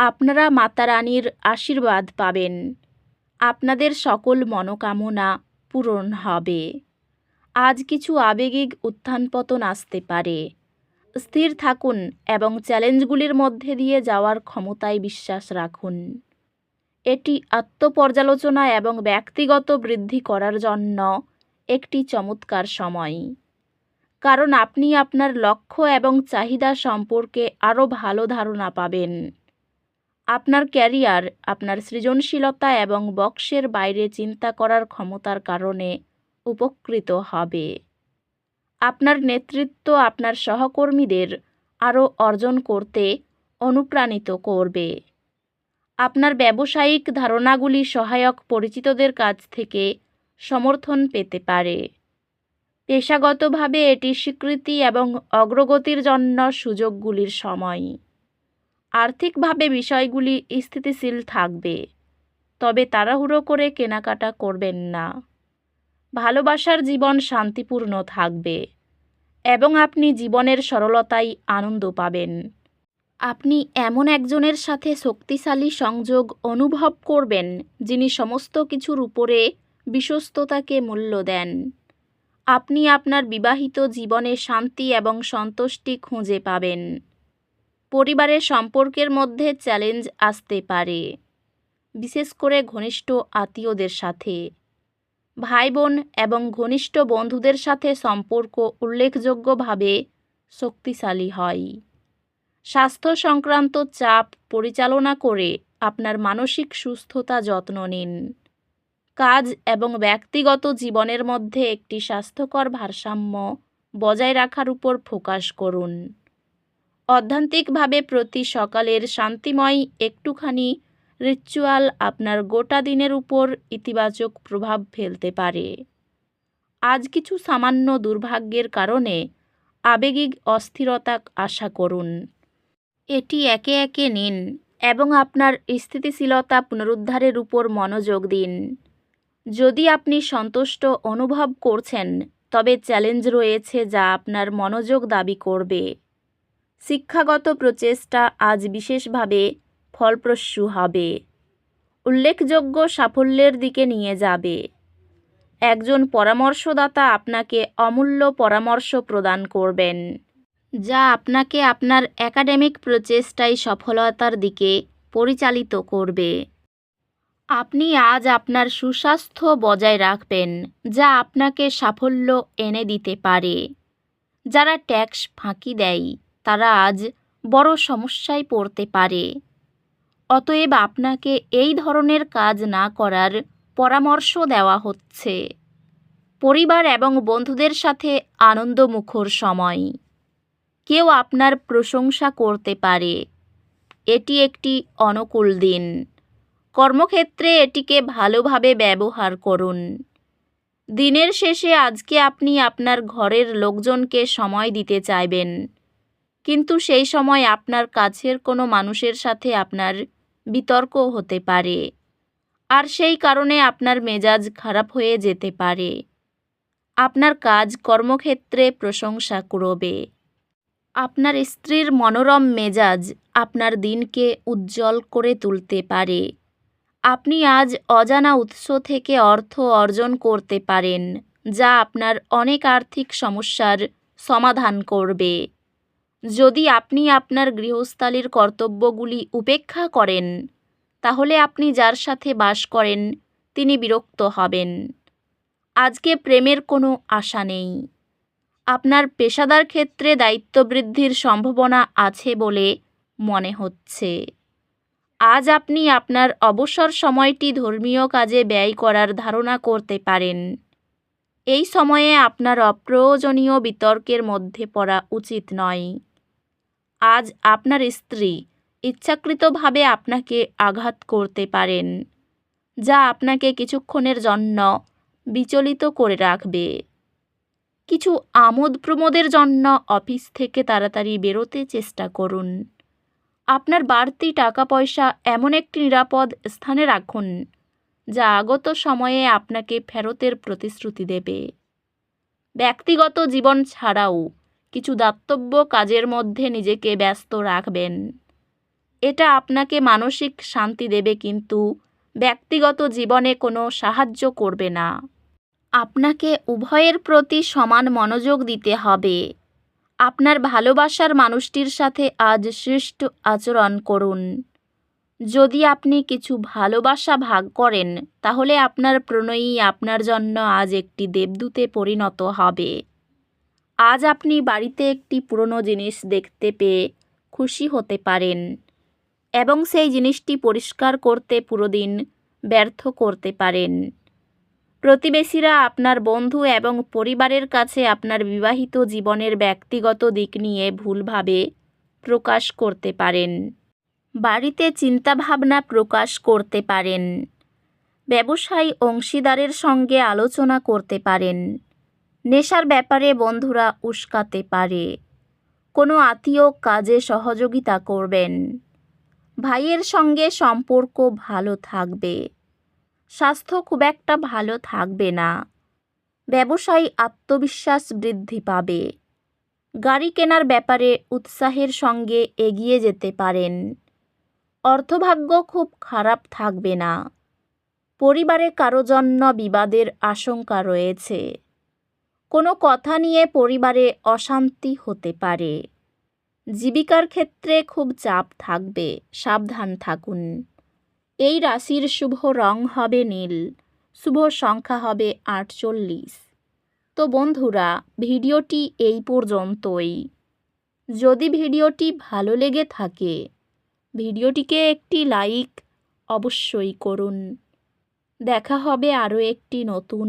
আপনারা মাতা রানীর আশীর্বাদ পাবেন। আপনাদের সকল মনোকামনা পূরণ হবে। আজ কিছু আবেগিক উত্থান পতন আসতে পারে। স্থির থাকুন এবং চ্যালেঞ্জগুলির মধ্যে দিয়ে যাওয়ার ক্ষমতায় বিশ্বাস রাখুন। এটি আত্মপর্যালোচনা এবং ব্যক্তিগত বৃদ্ধি করার জন্য একটি চমৎকার সময়। কারণ আপনি আপনার লক্ষ্য এবং চাহিদা সম্পর্কে আরও ভালো ধারণা পাবেন। আপনার ক্যারিয়ার, আপনার সৃজনশীলতা এবং বক্সের বাইরে চিন্তা করার ক্ষমতার কারণে উপকৃত হবে। আপনার নেতৃত্ব আপনার সহকর্মীদের আরও অর্জন করতে অনুপ্রাণিত করবে। আপনার ব্যবসায়িক ধারণাগুলি সহায়ক পরিচিতদের কাছ থেকে সমর্থন পেতে পারে। পেশাগতভাবে এটি স্বীকৃতি এবং অগ্রগতির জন্য সুযোগগুলির সময়। আর্থিকভাবে বিষয়গুলি স্থিতিশীল থাকবে, তবে তাড়াহুড়ো করে কেনাকাটা করবেন না। ভালোবাসার জীবন শান্তিপূর্ণ থাকবে এবং আপনি জীবনের সরলতায় আনন্দ পাবেন। আপনি এমন একজনের সাথে শক্তিশালী সংযোগ অনুভব করবেন, যিনি সমস্ত কিছুর উপরে বিশ্বস্ততাকে মূল্য দেন। আপনি আপনার বিবাহিত জীবনে শান্তি এবং সন্তুষ্টি খুঁজে পাবেন। পরিবারের সম্পর্কের মধ্যে চ্যালেঞ্জ আসতে পারে। বিশেষ করে ঘনিষ্ঠ আত্মীয়দের সাথে। ভাই বোন এবং ঘনিষ্ঠ বন্ধুদের সাথে সম্পর্ক উল্লেখযোগ্যভাবে শক্তিশালী হয়। স্বাস্থ্য সংক্রান্ত চাপ পরিচালনা করে আপনার মানসিক সুস্থতা যত্ন নিন। কাজ এবং ব্যক্তিগত জীবনের মধ্যে একটি স্বাস্থ্যকর ভারসাম্য বজায় রাখার উপর ফোকাস করুন। অধ্যান্তিকভাবে প্রতি সকালের শান্তিময় একটুখানি রিচুয়াল আপনার গোটা দিনের উপর ইতিবাচক প্রভাব ফেলতে পারে। আজ কিছু সামান্য দুর্ভাগ্যের কারণে আবেগিক অস্থিরতা আশা করুন। এটি একে একে নিন এবং আপনার স্থিতিশীলতা পুনরুদ্ধারের উপর মনোযোগ দিন। যদি আপনি সন্তুষ্ট অনুভব করছেন, তবে চ্যালেঞ্জ রয়েছে যা আপনার মনোযোগ দাবি করবে। শিক্ষাগত প্রচেষ্টা আজ বিশেষভাবে ফলপ্রসূ হবে। উল্লেখযোগ্য সাফল্যের দিকে নিয়ে যাবে। একজন পরামর্শদাতা আপনাকে অমূল্য পরামর্শ প্রদান করবেন, যা আপনাকে আপনার একাডেমিক প্রচেষ্টায় সফলতার দিকে পরিচালিত করবে। আপনি আজ আপনার সুস্বাস্থ্য বজায় রাখবেন, যা আপনাকে সাফল্য এনে দিতে পারে। যারা ট্যাক্স ফাঁকি দেয় তারা আজ বড় সমস্যায় পড়তে পারে। অতএব আপনাকে এই ধরনের কাজ না করার পরামর্শ দেওয়া হচ্ছে। পরিবার এবং বন্ধুদের সাথে আনন্দমুখর সময়। কেউ আপনার প্রশংসা করতে পারে। এটি একটি অনুকূল দিন। কর্মক্ষেত্রে এটিকে ভালোভাবে ব্যবহার করুন। দিনের শেষে আজকে আপনি আপনার ঘরের লোকজনকে সময় দিতে চাইবেন। কিন্তু সেই সময় আপনার কাছের কোনো মানুষের সাথে আপনার বিতর্ক হতে পারে। আর সেই কারণে আপনার মেজাজ খারাপ হয়ে যেতে পারে। আপনার কাজ কর্মক্ষেত্রে প্রশংসা করবে আপনার স্ত্রীর মনোরম মেজাজ আপনার দিনকে উজ্জ্বল করে তুলতে পারে। আপনি আজ অজানা উৎস থেকে অর্থ অর্জন করতে পারেন, যা আপনার অনেক আর্থিক সমস্যার সমাধান করবে। যদি আপনি আপনার গৃহস্থালির কর্তব্যগুলি উপেক্ষা করেন, তাহলে আপনি যার সাথে বাস করেন, তিনি বিরক্ত হবেন। আজকে প্রেমের কোনো আশা নেই। আপনার পেশাদার ক্ষেত্রে দায়িত্ব বৃদ্ধির সম্ভাবনা আছে বলে মনে হচ্ছে। আজ আপনি আপনার অবসর সময়টি ধর্মীয় কাজে ব্যয় করার ধারণা করতে পারেন। এই সময়ে আপনার অপ্রয়োজনীয় বিতর্কের মধ্যে পড়া উচিত নয়। আজ আপনার স্ত্রী ইচ্ছাকৃতভাবে আপনাকে আঘাত করতে পারেন, যা আপনাকে কিছুক্ষণের জন্য বিচলিত করে রাখবে। কিছু আমোদ প্রমোদের জন্য অফিস থেকে তাড়াতাড়ি বেরোতে চেষ্টা করুন। আপনার বাড়তি টাকা পয়সা এমন একটি নিরাপদ স্থানে রাখুন, যা আগত সময়ে আপনাকে ফেরতের প্রতিশ্রুতি দেবে। ব্যক্তিগত জীবন ছাড়াও কিছু দাতব্য কাজের মধ্যে নিজেকে ব্যস্ত রাখবেন। এটা আপনাকে মানসিক শান্তি দেবে, কিন্তু ব্যক্তিগত জীবনে কোনো সাহায্য করবে না। আপনাকে উভয়ের প্রতি সমান মনোযোগ দিতে হবে। আপনার ভালোবাসার মানুষটির সাথে আজ শ্রেষ্ঠ আচরণ করুন। যদি আপনি কিছু ভালোবাসা ভাগ করেন, তাহলে আপনার প্রণয়ী আপনার জন্য আজ একটি দেবদূতে পরিণত হবে। আজ আপনি বাড়িতে একটি পুরনো জিনিস দেখতে পেয়ে খুশি হতে পারেন এবং সেই জিনিসটি পরিষ্কার করতে পুরো দিন ব্যর্থ করতে পারেন। প্রতিবেশীরা আপনার বন্ধু এবং পরিবারের কাছে আপনার বিবাহিত জীবনের ব্যক্তিগত দিক নিয়ে ভুলভাবে প্রকাশ করতে পারেন। বাড়িতে চিন্তাভাবনা প্রকাশ করতে পারেন। ব্যবসায়ী অংশীদারের সঙ্গে আলোচনা করতে পারেন। নেশার ব্যাপারে বন্ধুরা উস্কাতে পারে। কোনো আত্মীয় কাজে সহযোগিতা করবেন। ভাইয়ের সঙ্গে সম্পর্ক ভালো থাকবে। স্বাস্থ্য খুব একটা ভালো থাকবে না। ব্যবসায়ী আত্মবিশ্বাস বৃদ্ধি পাবে। গাড়ি কেনার ব্যাপারে উৎসাহের সঙ্গে এগিয়ে যেতে পারেন। অর্থভাগ্য খুব খারাপ থাকবে না। পরিবারে কারও জন্য বিবাদের আশঙ্কা রয়েছে। কোনো কথা নিয়ে পরিবারে অশান্তি হতে পারে। জীবিকার ক্ষেত্রে খুব চাপ থাকবে, সাবধান থাকুন। এই রাশির শুভ রং হবে নীল, শুভ সংখ্যা হবে আটচল্লিশ। তো বন্ধুরা, ভিডিওটি এই পর্যন্তই। যদি ভিডিওটি ভালো লেগে থাকে, ভিডিওটিকে একটি লাইক অবশ্যই করুন। দেখা হবে আরও একটি নতুন